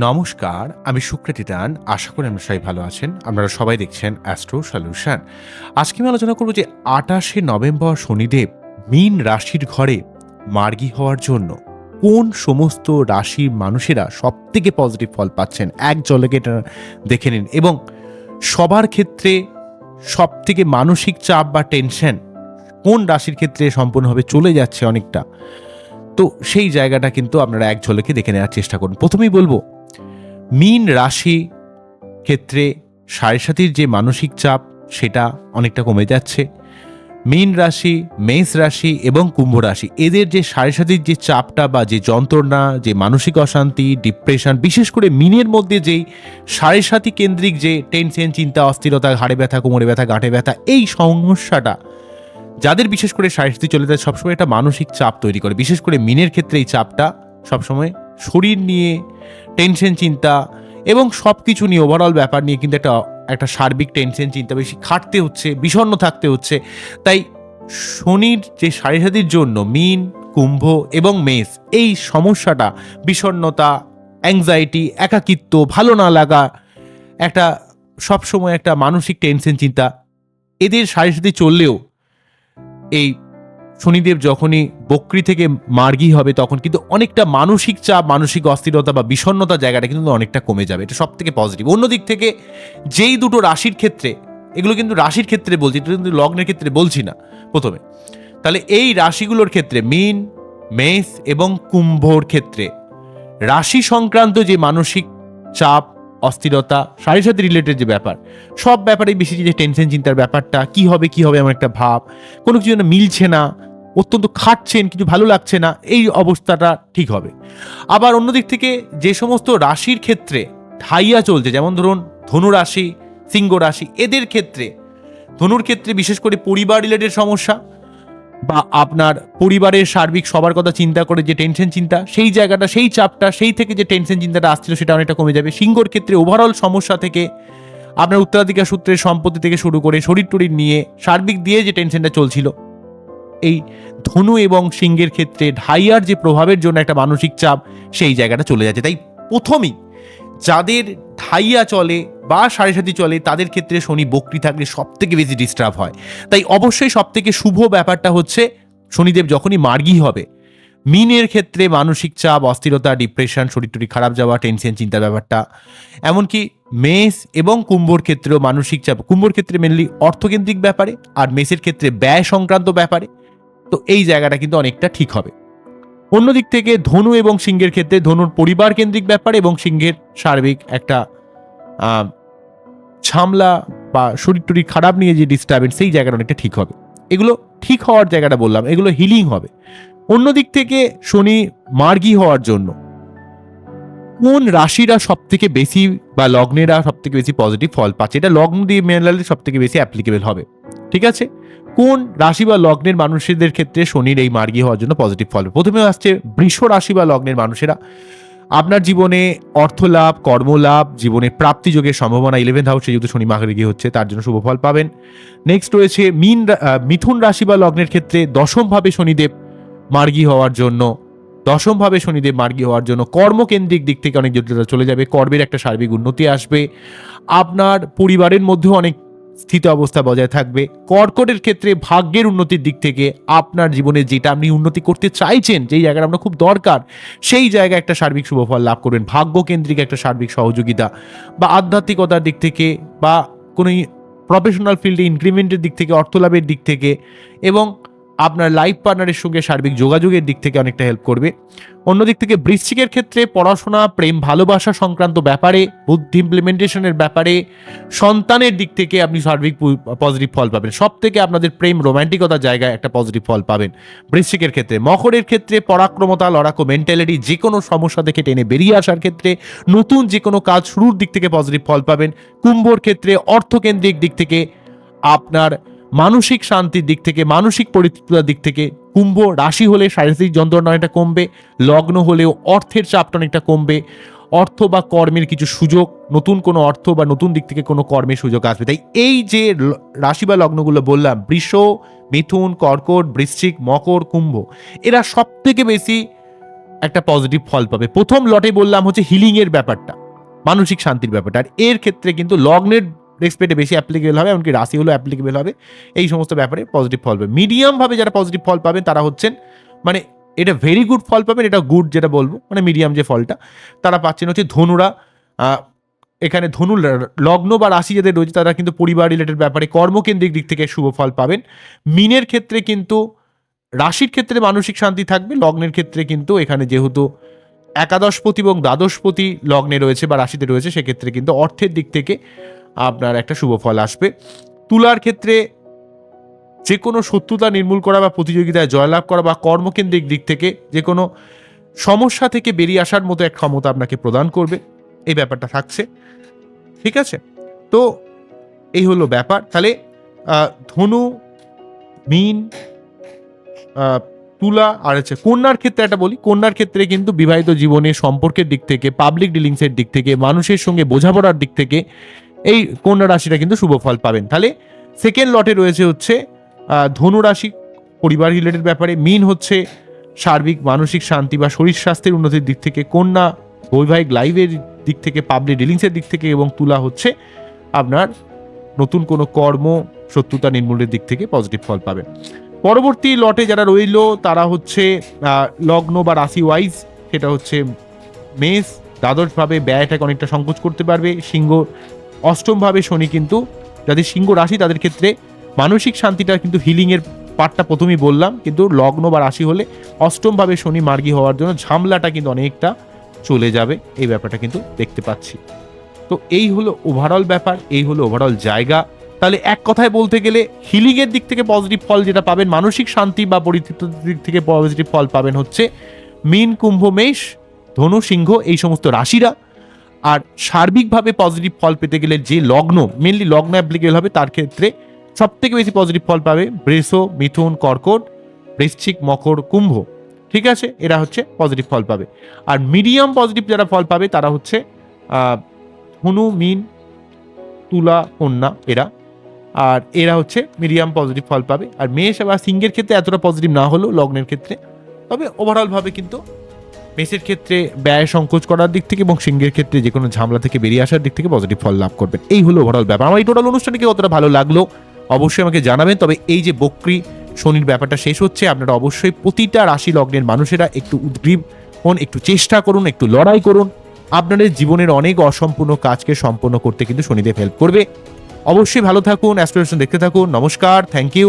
নমস্কার, আমি সুকৃতি দান। আশা করি আপনারা সবাই ভালো আছেন। আপনারা সবাই দেখছেন অ্যাস্ট্রো সলিউশন আজকে আমি আলোচনা করব যে আটাশে নভেম্বর শনিদেব মীন রাশির ঘরে মার্গী হওয়ার জন্য কোন সমস্ত রাশির মানুষেরা সব থেকে পজিটিভ ফল পাচ্ছেন? এক জলকে দেখে নিন। এবং সবার ক্ষেত্রে সব থেকে মানসিক চাপ বা টেনশন কোন রাশির ক্ষেত্রে সম্পূর্ণভাবে চলে যাচ্ছে অনেকটা? তো সেই জায়গাটা কিন্তু আপনারা এক ঝলকে দেখে নেওয়ার চেষ্টা করুন। প্রথমেই বলব মীন রাশি ক্ষেত্রে সাড়ে সাতির যে মানসিক চাপ, সেটা অনেকটা কমে যাচ্ছে। মীন রাশি, মেষ রাশি এবং কুম্ভ রাশি, এদের যে সাড়ে সাতির যে চাপটা বা যে যন্ত্রণা, যে মানসিক অশান্তি, ডিপ্রেশন, বিশেষ করে মিনের মধ্যে যেই সাড়ে সাতি কেন্দ্রিক যে টেনশন, চিন্তা, অস্থিরতা, ঘাড়ে ব্যথা, কোমরে ব্যথা, গাঁটে ব্যথা, এই সমস্যাটা, যাদের বিশেষ করে সাহিত্য চলে যায়, সবসময় একটা মানসিক চাপ তৈরি করে। বিশেষ করে মিনের ক্ষেত্রে এই চাপটা সবসময় শরীর নিয়ে টেনশন চিন্তা এবং সব কিছু নিয়ে ওভারঅল ব্যাপার নিয়ে কিন্তু একটা একটা সার্বিক টেনশন চিন্তা, বেশি খাটতে হচ্ছে, বিষণ্ণ থাকতে হচ্ছে। তাই শনির যে সারিসাতির জন্য মিন, কুম্ভ এবং মেষ, এই সমস্যাটা, বিষণ্ণতা অ্যাংজাইটি একাকিত্ব, ভালো না লাগা, একটা সবসময় একটা মানসিক টেনশন চিন্তা, এদের সারিসাথে চললেও এই শনিদেব যখনই বক্রি থেকে মার্গী হবে, তখন কিন্তু অনেকটা মানসিক চাপ, মানসিক অস্থিরতা বা বিষণ্ণতা জায়গাটা কিন্তু অনেকটা কমে যাবে। এটা সব থেকে পজিটিভ অন্যদিক থেকে যেই দুটো রাশির ক্ষেত্রে, এগুলো কিন্তু রাশির ক্ষেত্রে বলছি, এটা কিন্তু লগ্নের ক্ষেত্রে বলছি না প্রথমে। তাহলে এই রাশিগুলোর ক্ষেত্রে মিন, মেষ এবং কুম্ভর ক্ষেত্রে রাশি সংক্রান্ত যে মানসিক চাপ অস্থিরতা, সাড়ে সাথে রিলেটেড যে ব্যাপার, সব ব্যাপারেই বেশি যে টেনশন চিন্তার ব্যাপারটা, কি হবে কি হবে এমন একটা ভাব, কোনো কিছু যেন মিলছে না, অত্যন্ত খাটছেন, কিছু ভালো লাগছে না, এই অবস্থাটা ঠিক হবে। আবার অন্যদিক থেকে যে সমস্ত রাশির ক্ষেত্রে ঢাইয়া চলছে, যেমন ধরুন ধনু রাশি, সিংহ রাশি, এদের ক্ষেত্রে, ধনুর ক্ষেত্রে বিশেষ করে পরিবার রিলেটেড সমস্যা বা আপনার পরিবারের সার্বিক সবার কথা চিন্তা করে যে টেনশন চিন্তা, সেই জায়গাটা, সেই চাপটা, সেই থেকে যে টেনশন চিন্তাটা আসছিল সেটা অনেকটা কমে যাবে। সিংহর ক্ষেত্রে ওভারঅল সমস্যা থেকে আপনার উত্তরাধিকার সূত্রের সম্পত্তি থেকে শুরু করে শরীর টরির নিয়ে সার্বিক দিয়ে যে টেনশনটা চলছিল, এই ধনু এবং সিংহের ক্ষেত্রে ঢাইয়ার যে প্রভাবের জন্য একটা মানসিক চাপ সেই জায়গাটা চলে যাচ্ছে। তাই প্রথমেই যাদের ঢাইয়া চলে বা সাড়ে সাথী চলে, তাদের ক্ষেত্রে শনি বকরি থাকলে সব থেকে বেশি ডিস্টার্ব হয়। তাই অবশ্যই সব থেকে শুভ ব্যাপারটা হচ্ছে, শনিদেব যখনই মার্গী হবে, মিনের ক্ষেত্রে মানসিক চাপ, অস্থিরতা ডিপ্রেশন শরীর টরি খারাপ যাওয়া টেনশন চিন্তার ব্যাপারটা, এমনকি মেষ এবং কুম্ভর ক্ষেত্রেও মানসিক চাপ, কুম্ভর ক্ষেত্রে মেনলি অর্থকেন্দ্রিক ব্যাপারে আর মেষের ক্ষেত্রে ব্যয় সংক্রান্ত ব্যাপারে, তো এই জায়গাটা কিন্তু অনেকটা ঠিক হবে। অন্যদিক থেকে ধনু এবং সিংহের ক্ষেত্রে ধনুর পরিবার কেন্দ্রিক ব্যাপার এবং সিংহের সার্বিক একটা ঝামলা বা শরীর টরীর খারাপ নিয়ে যে ডিস্টার্বেন্স সেই জায়গাটা অনেকটা ঠিক হবে। এগুলো ঠিক হওয়ার জায়গাটা বললাম, এগুলো হিলিং হবে। অন্যদিক থেকে শনি মার্গী হওয়ার জন্য কোন রাশিরা সব থেকে বেশি বা লগ্নেরা সব থেকে বেশি পজিটিভ ফল পাচ্ছে? এটা লগ্ন দিয়ে মেলালে সব থেকে বেশি অ্যাপ্লিকেবল হবে। ঠিক আছে? কোন রাশি বা লগ্নের মানুষদের ক্ষেত্রে শনির এই মার্গী হওয়ার জন্য পজিটিভ ফল? প্রথমে আসছে বৃষ রাশি বা লগ্নের মানুষেরা। আপনার জীবনে অর্থ লাভ কর্মলাভ, জীবনে প্রাপ্তি যোগের সম্ভাবনা ইলেভেন্থ হাউসে যেহেতু শনি মার্গী হচ্ছে, তার জন্য শুভ ফল পাবেন। নেক্সট রয়েছে মিন মিথুন রাশি বা লগ্নের ক্ষেত্রে দশমভাবে শনিদেব মার্গী হওয়ার জন্য, দশমভাবে শনিদেব মার্গী হওয়ার জন্য কর্মকেন্দ্রিক দিক থেকে অনেক জটিলতা চলে যাবে, কর্মের একটা সার্বিক উন্নতি আসবে। আপনার পরিবারের মধ্যেও অনেক স্থিত অবস্থা বজায় থাকবে। কর্কটের ক্ষেত্রে ভাগ্যের উন্নতির দিক থেকে আপনার জীবনে যেটা আপনি উন্নতি করতে চাইছেন, যেই জায়গাটা আপনার খুব দরকার, সেই জায়গায় একটা সার্বিক শুভফল লাভ করবেন। ভাগ্যকেন্দ্রিক একটা সার্বিক সহযোগিতা বা আধ্যাত্মিকতার দিক থেকে বা কোনো প্রফেশনাল ফিল্ডে ইনক্রিমেন্টের দিক থেকে, অর্থলাভের দিক থেকে এবং আপনার লাইফ পার্টনারের সঙ্গে সার্বিক যোগাযোগের দিক থেকে অনেকটা হেল্প করবে। অন্যদিক থেকে বৃশ্চিকের ক্ষেত্রে পড়াশোনা, প্রেম, ভালোবাসা সংক্রান্ত ব্যাপারে, বুদ্ধি ইমপ্লিমেন্টেশনের ব্যাপারে, সন্তানের দিক থেকে আপনি সার্বিক পজিটিভ ফল পাবেন। সব থেকে আপনাদের প্রেম রোমান্টিকতার জায়গায় একটা পজিটিভ ফল পাবেন বৃশ্চিকের ক্ষেত্রে। মকরের ক্ষেত্রে পরাক্রমতা, লড়াকো মেন্টালিটি যে কোনো সমস্যা থেকে টেনে বেরিয়ে আসার ক্ষেত্রে নতুন যে কোনো কাজ শুরুর দিক থেকে পজিটিভ ফল পাবেন। কুম্ভর ক্ষেত্রে অর্থকেন্দ্রিক দিক থেকে আপনার মানসিক শান্তির দিক থেকে, মানসিক পরিতৃপ্তির দিক থেকে কুম্ভ রাশি হলে শারীরিক যন্ত্রণা অনেকটা কমবে, লগ্ন হলেও অর্থের চাপটা অনেকটা কমবে, অর্থ বা কর্মের কিছু সুযোগ, নতুন কোনো অর্থ বা নতুন দিক থেকে কোনো কর্মের সুযোগ আসবে। তাই এই যে রাশি বা লগ্নগুলো বললাম, বৃষ, মিথুন, কর্কট, বৃশ্চিক, মকর, কুম্ভ, এরা সব থেকে বেশি একটা পজিটিভ ফল পাবে। প্রথম লটে বললাম হচ্ছে হিলিংয়ের ব্যাপারটা, মানসিক শান্তির ব্যাপারটা। আর এর ক্ষেত্রে কিন্তু লগ্নের রেসপেক্টে বেশি অ্যাপ্লিকেবল হবে, এমনকি রাশি হলেও অ্যাপ্লিকেবল হবে। এই সমস্ত ব্যাপারে পজিটিভ ফল পাবে মিডিয়ামভাবে যারা পজিটিভ ফল পাবেন, তারা হচ্ছেন মানে এটা ভেরি গুড ফল পাবেন, এটা গুড যেটা বলব মানে মিডিয়াম যে ফলটা, তারা পাচ্ছেন হচ্ছে ধনুরা এখানে ধনু লগ্ন বা রাশি যাদের রয়েছে, তারা কিন্তু পরিবার রিলেটেড ব্যাপারে কর্মকেন্দ্রিক দিক থেকে শুভ ফল পাবেন। মিনের ক্ষেত্রে কিন্তু রাশির ক্ষেত্রে মানসিক শান্তি থাকবে, লগ্নের ক্ষেত্রে কিন্তু এখানে যেহেতু একাদশপতি এবং দ্বাদশপতি লগ্নে রয়েছে বা রাশিতে রয়েছে, সেক্ষেত্রে কিন্তু অর্থের দিক থেকে আপনার একটা শুভ ফল আসবে। তুলার ক্ষেত্রে যে কোনো শত্রুতা নির্মূল করা বা প্রতিযোগিতায় জয়লাভ করা বা কর্মকেন্দ্রিক দিক থেকে যে কোনো সমস্যা থেকে বেরিয়ে আসার মতো এক ক্ষমতা আপনাকে প্রদান করবে। এই ব্যাপারটা থাকছে। ঠিক আছে? তো এই হলো ব্যাপার। তাহলে ধনু, মিন তুলা আর হচ্ছে কন্যার ক্ষেত্রে একটা বলি। কন্যার ক্ষেত্রে কিন্তু বিবাহিত জীবনে সম্পর্কের দিক থেকে পাবলিক ডিলিংসের দিক থেকে, মানুষের সঙ্গে বোঝাপড়ার দিক থেকে এই কন্যা রাশিটা কিন্তু শুভ ফল পাবেন। তাহলে সেকেন্ড লটে রয়েছে হচ্ছে ধনু রাশি, পরিবার রিলেটেড ব্যাপারে মিন হচ্ছে সার্বিক, মানসিক শান্তি বা শরীর স্বাস্থ্যের উন্নতির দিক থেকে, কন্যা বৈবাহিক লাইফের দিক থেকে পাবলিক ডিলিংসের দিক থেকে এবং তুলা হচ্ছে আপনার নতুন কোনো কর্ম, শত্রুতা নির্মূলের দিক থেকে পজিটিভ ফল পাবেন। পরবর্তী লটে যারা রইল, তারা হচ্ছে লগ্ন বা রাশি ওয়াইজ সেটা হচ্ছে মেষ, দ্বাদশভাবে ব্যয়টাকে অনেকটা সংকোচ করতে পারবে, সিংহ অষ্টমভাবে শনি কিন্তু যাদের সিংহ রাশি, তাদের ক্ষেত্রে মানসিক শান্তিটা কিন্তু হিলিংয়ের পার্টটা প্রথমেই বললাম। কিন্তু লগ্ন বা রাশি হলে অষ্টমভাবে শনি মার্গী হওয়ার জন্য ঝামলাটা কিন্তু অনেকটা চলে যাবে। এই ব্যাপারটা কিন্তু দেখতে পাচ্ছি। তো এই হলো ওভারঅল ব্যাপার, এই হলো ওভারঅল জায়গা। তাহলে এক কথায় বলতে গেলে হিলিংয়ের দিক থেকে পজিটিভ ফল যেটা পাবেন, মানসিক শান্তি বা পরিতৃপ্তির দিক থেকে পজিটিভ ফল পাবেন হচ্ছে মীন, কুম্ভ, মেষ, ধনু, সিংহ, এই সমস্ত রাশিরা। আর সার্বিকভাবে পজিটিভ ফল পেতে গেলে যে লগ্ন মেনলি লগ্ন অ্যাপ্লিকেবল হবে তার ক্ষেত্রে সব থেকে বেশি পজিটিভ ফল পাবে বৃষ মিথুন কর্কট বৃশ্চিক মকর কুম্ভ। ঠিক আছে? এরা হচ্ছে পজিটিভ ফল পাবে। আর মিডিয়াম পজিটিভ যারা ফল পাবে তারা হচ্ছে আহ, ধনু মিন তুলা কন্যা এরা। আর এরা হচ্ছে মিডিয়াম পজিটিভ ফল পাবে। আর মেষ বা সিংহের ক্ষেত্রে এতটা পজিটিভ না হলেও লগ্নের ক্ষেত্রে। তবে ওভারঅলভাবে কিন্তু মেষের ক্ষেত্রে ব্যয় সংকোচ করার দিক থেকে এবং সিংহের ক্ষেত্রে যে কোনো ঝামেলা থেকে বেরিয়ে আসার দিক থেকে পজিটিভ ফল লাভ করবেন। এই হলো ওভারঅল ব্যাপার। আমার এই টোটাল অনুষ্ঠানকে কতটা ভালো লাগল? অবশ্যই আমাকে জানাবেন। তবে এই যে বক্রি শনির ব্যাপারটা শেষ হচ্ছে, আপনারা অবশ্যই প্রতিটা রাশি লগ্নের মানুষেরা একটু উদ্গ্রীব হন, একটু চেষ্টা করুন, একটু লড়াই করুন। আপনাদের জীবনের অনেক অসম্পূর্ণ কাজকে সম্পন্ন করতে কিন্তু শনিদেব হেল্প করবে। অবশ্যই ভালো থাকুন অ্যাস্ট্রোলেশন দেখতে থাকুন। নমস্কার থ্যাংক ইউ